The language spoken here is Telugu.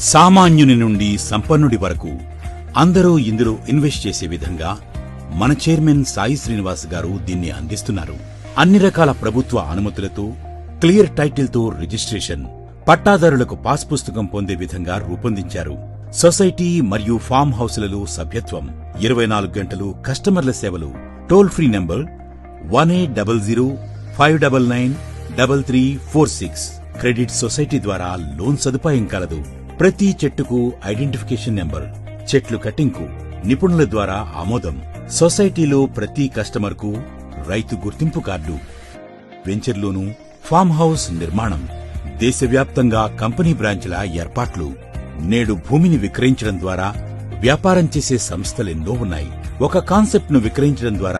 సామాన్యుని నుండి సంపన్నుడి వరకు అందరూ ఇందులో ఇన్వెస్ట్ చేసే విధంగా మన చైర్మన్ సాయి శ్రీనివాస్ గారు దీన్ని అందిస్తున్నారు. అన్ని రకాల ప్రభుత్వ అనుమతులతో క్లియర్ టైటిల్తో రిజిస్ట్రేషన్ పట్టాదారులకు పాస్ పుస్తకం పొందే విధంగా రూపొందించారు. సొసైటీ మరియు ఫామ్ హౌస్లలో సభ్యత్వం ఇరవై నాలుగు గంటలు కస్టమర్ల సేవలు toll free number one eight double zero five double nine double three four six. Credit society ద్వారా లోన్ సదుపాయం కలదు. ప్రతి చెట్టుకు ఐడెంటిఫికేషన్ నెంబర్ చెట్లు కటింగ్కు నిపుణుల ద్వారా ఆమోదం సొసైటీలో ప్రతి కస్టమర్కు రైతు గుర్తింపు కార్డు. వెంచర్లోను ఫామ్ హౌస్ నిర్మాణం దేశవ్యాప్తంగా కంపెనీ బ్రాంచ్ల ఏర్పాట్లు నేడు భూమిని విక్రయించడం ద్వారా వ్యాపారం చేసే సంస్థలెన్నో ఉన్నాయి. ఒక కాన్సెప్ట్ను విక్రయించడం ద్వారా